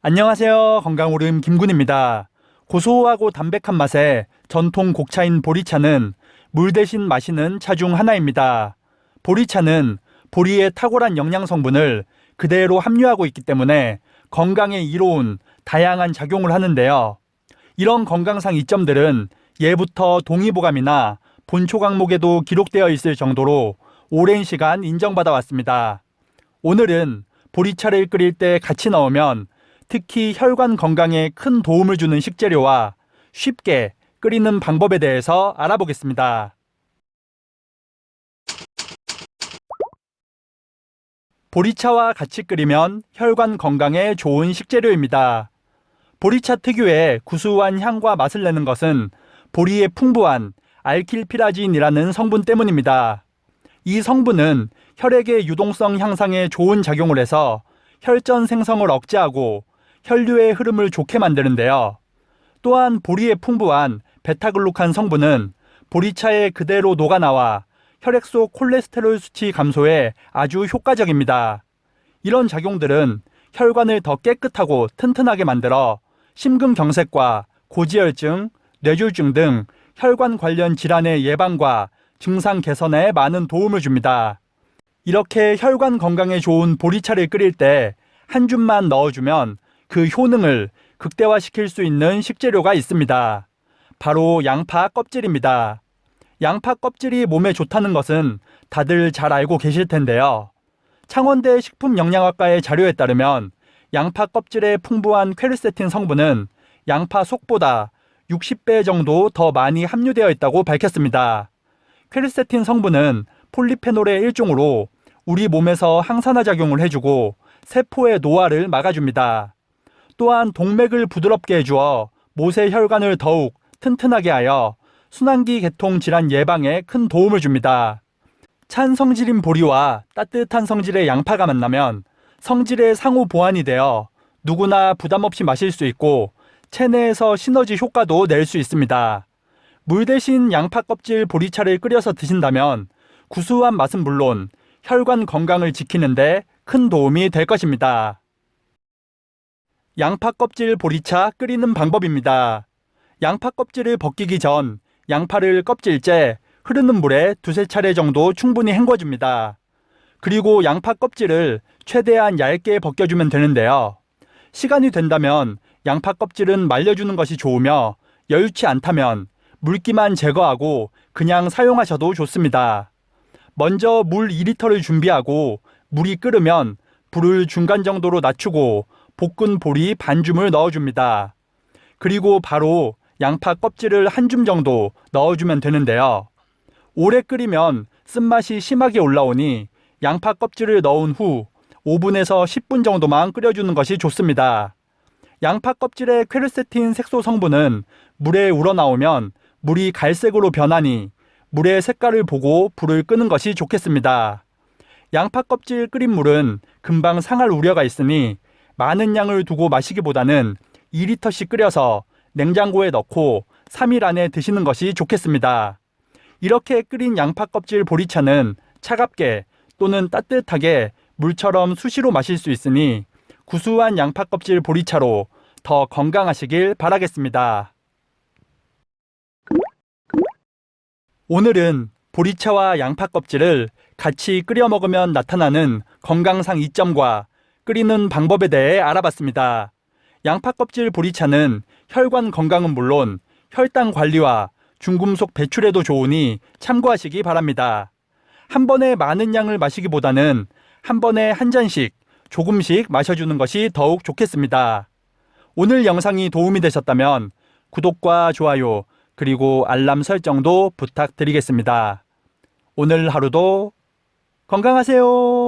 안녕하세요. 건강오름 김군입니다. 고소하고 담백한 맛의 전통 곡차인 보리차는 물 대신 마시는 차 중 하나입니다. 보리차는 보리의 탁월한 영양 성분을 그대로 함유하고 있기 때문에 건강에 이로운 다양한 작용을 하는데요. 이런 건강상 이점들은 예부터 동의보감이나 본초 강목에도 기록되어 있을 정도로 오랜 시간 인정받아 왔습니다. 오늘은 보리차를 끓일 때 같이 넣으면 특히 혈관 건강에 큰 도움을 주는 식재료와 쉽게 끓이는 방법에 대해서 알아보겠습니다. 보리차와 같이 끓이면 혈관 건강에 좋은 식재료입니다. 보리차 특유의 구수한 향과 맛을 내는 것은 보리의 풍부한 알킬피라진이라는 성분 때문입니다. 이 성분은 혈액의 유동성 향상에 좋은 작용을 해서 혈전 생성을 억제하고 혈류의 흐름을 좋게 만드는데요. 또한 보리의 풍부한 베타글루칸 성분은 보리차에 그대로 녹아나와 혈액 속 콜레스테롤 수치 감소에 아주 효과적입니다. 이런 작용들은 혈관을 더 깨끗하고 튼튼하게 만들어 심근경색과 고지혈증, 뇌졸중 등 혈관 관련 질환의 예방과 증상 개선에 많은 도움을 줍니다. 이렇게 혈관 건강에 좋은 보리차를 끓일 때 한 줌만 넣어주면 그 효능을 극대화시킬 수 있는 식재료가 있습니다. 바로 양파 껍질입니다. 양파 껍질이 몸에 좋다는 것은 다들 잘 알고 계실 텐데요. 창원대 식품영양학과의 자료에 따르면 양파 껍질에 풍부한 퀘르세틴 성분은 양파 속보다 60배 정도 더 많이 함유되어 있다고 밝혔습니다. 퀘르세틴 성분은 폴리페놀의 일종으로 우리 몸에서 항산화 작용을 해주고 세포의 노화를 막아줍니다. 또한 동맥을 부드럽게 해주어 모세 혈관을 더욱 튼튼하게 하여 순환기 계통 질환 예방에 큰 도움을 줍니다. 찬 성질인 보리와 따뜻한 성질의 양파가 만나면 성질의 상호 보완이 되어 누구나 부담 없이 마실 수 있고 체내에서 시너지 효과도 낼 수 있습니다. 물 대신 양파 껍질 보리차를 끓여서 드신다면 구수한 맛은 물론 혈관 건강을 지키는데 큰 도움이 될 것입니다. 양파 껍질 보리차 끓이는 방법입니다. 양파 껍질을 벗기기 전 양파를 껍질째 흐르는 물에 두세 차례 정도 충분히 헹궈줍니다. 그리고 양파 껍질을 최대한 얇게 벗겨주면 되는데요. 시간이 된다면 양파 껍질은 말려주는 것이 좋으며 여유치 않다면 물기만 제거하고 그냥 사용하셔도 좋습니다. 먼저 물 2리터를 준비하고 물이 끓으면 불을 중간 정도로 낮추고 볶은 보리 반줌을 넣어줍니다. 그리고 바로 양파 껍질을 한 줌 정도 넣어주면 되는데요. 오래 끓이면 쓴맛이 심하게 올라오니 양파 껍질을 넣은 후 5분에서 10분 정도만 끓여주는 것이 좋습니다. 양파 껍질의 퀘르세틴 색소 성분은 물에 우러나오면 물이 갈색으로 변하니 물의 색깔을 보고 불을 끄는 것이 좋겠습니다. 양파 껍질 끓인 물은 금방 상할 우려가 있으니 많은 양을 두고 마시기보다는 2리터씩 끓여서 냉장고에 넣고 3일 안에 드시는 것이 좋겠습니다. 이렇게 끓인 양파 껍질 보리차는 차갑게 또는 따뜻하게 물처럼 수시로 마실 수 있으니 구수한 양파 껍질 보리차로 더 건강하시길 바라겠습니다. 오늘은 보리차와 양파 껍질을 같이 끓여 먹으면 나타나는 건강상 이점과 끓이는 방법에 대해 알아봤습니다. 양파 껍질 보리차는 혈관 건강은 물론 혈당 관리와 중금속 배출에도 좋으니 참고하시기 바랍니다. 한 번에 많은 양을 마시기보다는 한 번에 한 잔씩 조금씩 마셔주는 것이 더욱 좋겠습니다. 오늘 영상이 도움이 되셨다면 구독과 좋아요 그리고 알람 설정도 부탁드리겠습니다. 오늘 하루도 건강하세요.